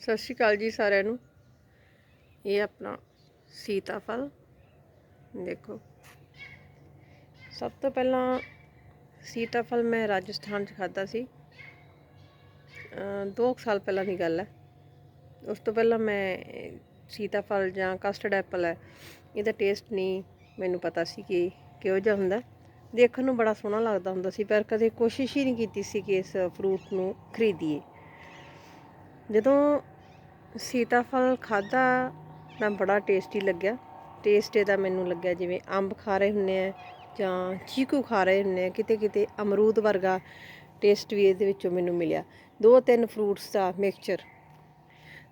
ਸਤਿ ਸ਼੍ਰੀ ਅਕਾਲ ਜੀ ਸਾਰਿਆਂ ਨੂੰ। ਇਹ ਆਪਣਾ ਸੀਤਾਫਲ। ਦੇਖੋ। ਸਭ ਤੋਂ ਪਹਿਲਾਂ ਸੀਤਾਫਲ ਮੈਂ ਰਾਜਸਥਾਨ 'ਚ ਖਾਦਾ ਸੀ। ਅ, ਦੋ ਕੁ ਸਾਲ ਪਹਿਲਾਂ ਦੀ ਗੱਲ ਹੈ। ਉਸ ਤੋਂ ਪਹਿਲਾਂ ਮੈਂ ਸੀਤਾਫਲ ਜਾਂ ਕਸਟਰਡ ਐਪਲ ਹੈ ਇਹਦਾ ਟੇਸਟ ਨਹੀਂ ਮੈਨੂੰ ਪਤਾ ਸੀ ਕਿ ਕਿਹੋ ਜਿਹਾ ਹੁੰਦਾ। ਦੇਖਣ ਨੂੰ ਬੜਾ ਸੋਹਣਾ ਲੱਗਦਾ ਹੁੰਦਾ ਸੀ ਪਰ ਕਦੇ ਕੋਸ਼ਿਸ਼ ਹੀ ਨਹੀਂ ਕੀਤੀ ਸੀ ਕਿ ਇਸ ਫਰੂਟ ਨੂੰ ਖਰੀਦੀਏ। ਜਦੋਂ ਸੀਤਾਫਲ ਖਾਦਾ ਤਾਂ ਬੜਾ ਟੇਸਟੀ ਲੱਗਿਆ। ਟੇਸਟ ਇਹਦਾ ਮੈਨੂੰ ਲੱਗਿਆ ਜਿਵੇਂ ਅੰਬ ਖਾ ਰਹੇ ਹੁੰਨੇ ਆ ਜਾਂ ਚੀਕੂ ਖਾ ਰਹੇ ਹੁੰਨੇ ਆ। ਕਿਤੇ ਕਿਤੇ ਅਮਰੂਦ ਵਰਗਾ ਟੇਸਟ ਵੀ ਇਹਦੇ ਵਿੱਚੋਂ ਮੈਨੂੰ ਮਿਲਿਆ। ਦੋ ਤਿੰਨ ਫਰੂਟਸ ਦਾ ਮਿਕਸਚਰ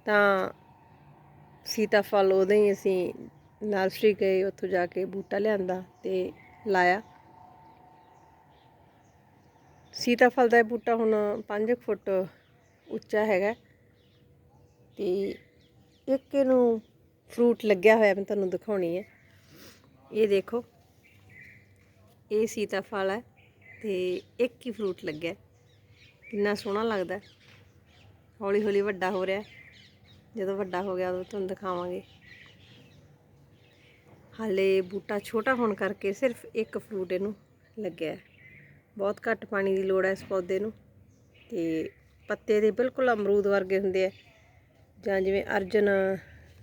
ਤਾਂ ਸੀਤਾਫਲ ਉਹਦੇ ਹੀ ਅਸੀਂ ਨਰਸਰੀ ਗਏ, ਉੱਥੋਂ ਜਾ ਕੇ ਬੂਟਾ ਲਿਆਂਦਾ ਤੇ ਲਾਇਆ। ਸੀਤਾਫਲ ਦਾ ਇਹ ਬੂਟਾ ਹੁਣ 5 ਫੁੱਟ ਉੱਚਾ ਹੈਗਾ। ਤੇ ਇੱਕ ਇਹਨੂੰ ਫਰੂਟ ਲੱਗਿਆ ਹੋਇਆ ਮੈਂ ਤੁਹਾਨੂੰ ਦਿਖਾਉਣੀ ਹੈ। ਇਹ ਦੇਖੋ, ਇਹ ਸੀਤਾਫਲ ਹੈ ਤੇ ਇੱਕ ਹੀ ਫਰੂਟ ਲੱਗਿਆ। ਕਿੰਨਾ ਸੋਹਣਾ ਲੱਗਦਾ ਹੌਲੀ ਹੌਲੀ ਵੱਡਾ ਹੋ ਰਿਹਾ ਜਦੋਂ ਵੱਡਾ ਹੋ ਗਿਆ ਉਦੋਂ ਤੁਹਾਨੂੰ ਦਿਖਾਵਾਂਗੇ। ਹਾਲੇ ਬੂਟਾ ਛੋਟਾ ਹੋਣ ਕਰਕੇ ਸਿਰਫ ਇੱਕ ਫਰੂਟ ਇਹਨੂੰ ਲੱਗਿਆ ਬਹੁਤ ਘੱਟ ਪਾਣੀ ਦੀ ਲੋੜ ਹੈ ਇਸ ਪੌਦੇ ਨੂੰ ਤੇ ਪੱਤੇ ਦੇ ਬਿਲਕੁਲ ਅਮਰੂਦ ਵਰਗੇ ਹੁੰਦੇ ਆ। ਜਾਂ ਜਿਵੇਂ ਅਰਜਨ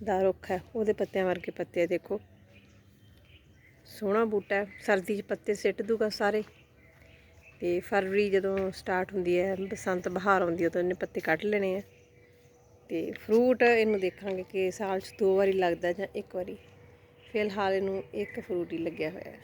ਦਾ ਰੁੱਖ ਹੈ, ਉਹਦੇ ਪੱਤਿਆਂ ਵਰਗੇ ਪੱਤੇ ਦੇਖੋ। ਸੋਹਣਾ ਬੂਟਾ ਸਰਦੀ 'ਚ ਪੱਤੇ ਸਿੱਟ ਦੂਗਾ ਸਾਰੇ। ਤੇ ਫਰਵਰੀ ਜਦੋਂ ਸਟਾਰਟ ਹੁੰਦੀ ਹੈ, ਬਸੰਤ ਬਹਾਰ ਆਉਂਦੀ ਹੈ ਤਾਂ ਇਹਨੇ ਪੱਤੇ ਕੱਢ ਲੈਣੇ ਆ। ਤੇ ਫਰੂਟ ਇਹਨੂੰ ਦੇਖਾਂਗੇ ਕਿ ਸਾਲ 'ਚ ਦੋ ਵਾਰੀ ਲੱਗਦਾ ਜਾਂ ਇੱਕ ਵਾਰੀ। ਫਿਲਹਾਲ ਇਹਨੂੰ ਇੱਕ ਫਰੂਟ ਹੀ ਲੱਗਿਆ ਹੋਇਆ ਹੈ।